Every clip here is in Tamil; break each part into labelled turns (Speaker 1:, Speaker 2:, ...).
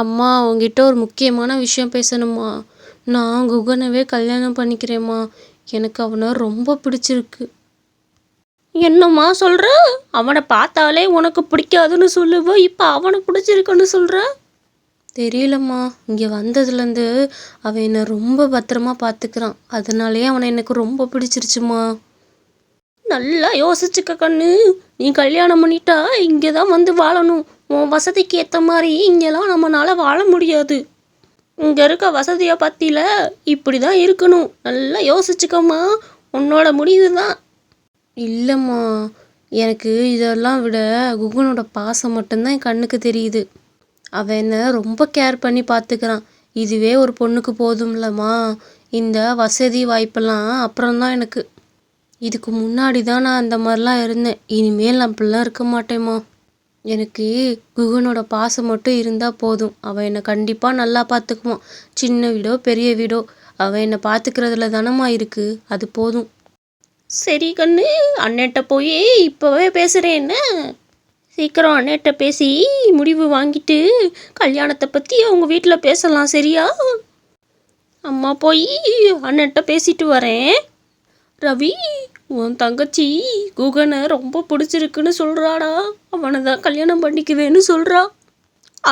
Speaker 1: அம்மா உங்ககிட்ட ஒரு முக்கியமான விஷயம் பேசணும்மா நான் குகனவே கல்யாணம் பண்ணிக்கிறேம்மா. எனக்கு அவனை ரொம்ப பிடிச்சிருக்கு. என்னம்மா சொல்கிற அவனை பார்த்தாலே உனக்கு பிடிக்காதுன்னு சொல்லுவ இப்போ அவனை பிடிச்சிருக்குன்னு சொல்கிற தெரியலம்மா. இங்கே வந்ததுலேருந்து அவன் என்னை ரொம்ப பத்திரமா பார்த்துக்கிறான். அதனாலேயே அவனை எனக்கு ரொம்ப பிடிச்சிருச்சுமா. நல்லா யோசிச்சுக்க கண்ணு. நீ கல்யாணம் பண்ணிட்டா இங்கே தான் வந்து வாழணும். உன் வசதிக்கு ஏற்ற மாதிரி இங்கெல்லாம் நம்மளால வாழ முடியாது. இங்கே இருக்க வசதியை பற்றியில் இப்படி தான் இருக்கணும். நல்லா யோசிச்சுக்கம்மா. உன்னோட முடிவு தான் இல்லைம்மா. எனக்கு இதெல்லாம் விட குகனோட பாசம் மட்டும்தான் என் கண்ணுக்கு தெரியுது. அவன் என்னை ரொம்ப கேர் பண்ணி பார்த்துக்கிறான் இதுவே ஒரு பொண்ணுக்கு போதும்லம்மா. இந்த வசதி வாய்ப்பெல்லாம் அப்புறம்தான் எனக்கு. இதுக்கு முன்னாடி தான் நான் அந்த மாதிரிலாம் இருந்தேன். இனிமேல் நான் அப்படிலாம் இருக்க மாட்டேம்மா. எனக்கு குகனோட பாசம் மட்டும் இருந்தால் போதும். அவன் என்னை கண்டிப்பாக நல்லா பார்த்துக்குவான் சின்ன வீடோ பெரிய வீடோ அவன் என்னை பார்த்துக்கிறதுல தானம்மா இருக்குது அது போதும். சரி கண்ணு அண்ணன்ட்ட போய் இப்போவே பேசுகிறேன் என்ன? சீக்கிரம் அண்ணன்ட்ட பேசி முடிவு வாங்கிட்டு கல்யாணத்தை பற்றி அவங்க வீட்டில் பேசலாம் சரியா? அம்மா போய் அண்ணன்ட்ட பேசிட்டு வரேன். ரவி உன் தங்கச்சி குகனை ரொம்ப பிடிச்சிருக்குன்னு சொல்கிறாடா அவனை தான் கல்யாணம் பண்ணிக்குவேன்னு சொல்கிறா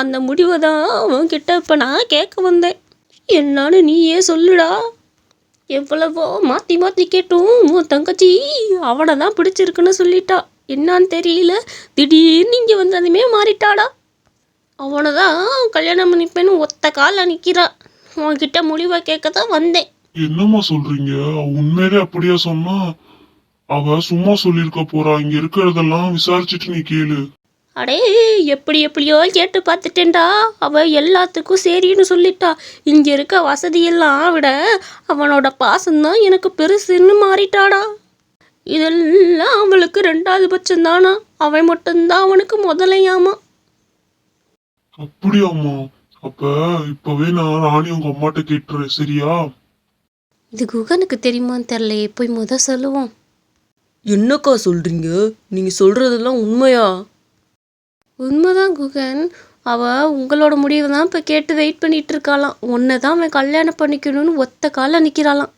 Speaker 1: அந்த முடிவை தான் அவன்கிட்ட இப்போ நான் கேட்க வந்தேன். என்னான்னு நீயே சொல்லுடா. எவ்வளவோ மாற்றி மாற்றி கேட்டும். உன் தங்கச்சி அவனை தான் பிடிச்சிருக்குன்னு சொல்லிட்டா. என்னான்னு தெரியல. திடீர்னு இங்கே வந்ததுமே மாறிட்டாடா. அவனை தான் கல்யாணம் பண்ணிப்பேன்னு ஒத்த கால நிற்கிறா உன்கிட்ட முடிவை கேட்க தான் வந்தேன்.
Speaker 2: என்னம்மா சொல்றீங்க? உண்மையிலே அப்படியா சொன்னா? அவ சும்மா சொல்லியிருக்க போறா இங்க இருக்கிறதெல்லாம் விசாரிச்சுட்டு நீ கேளு.
Speaker 1: அடே எப்படி எப்படியோ கேட்டு பார்த்துட்டேன்டா. அவ எல்லாத்துக்கும் சரின்னு சொல்லிட்டா. இங்க இருக்க வசதியெல்லாம் விட அவனோட பாசம்தான் எனக்கு பெருசுன்னு மாறிட்டாடா. இதெல்லாம் அவளுக்கு ரெண்டாவது பட்சம்தானா அவன் மட்டும்தான் அவனுக்கு முதலையாமா?
Speaker 2: அப்படியாம்மா. அப்ப இப்பவே நான் ராணி உங்க அம்மாட்ட கேட்டுறேன் சரியா?
Speaker 1: இது குகனுக்கு தெரியுமான்னு தெரிலையே போய் முத சொல்லுவோம்.
Speaker 3: என்னக்கா சொல்றீங்க? நீங்க சொல்றதெல்லாம் உண்மையா?
Speaker 1: உண்மைதான் குகன். அவ உங்களோட முடிவை தான் இப்போ கேட்டு வெயிட் பண்ணிட்டு இருக்காளாம். உன்னை தான் அவன் கல்யாணம் பண்ணிக்கணும்னு ஒத்த காலில் நிற்கிறாளாம்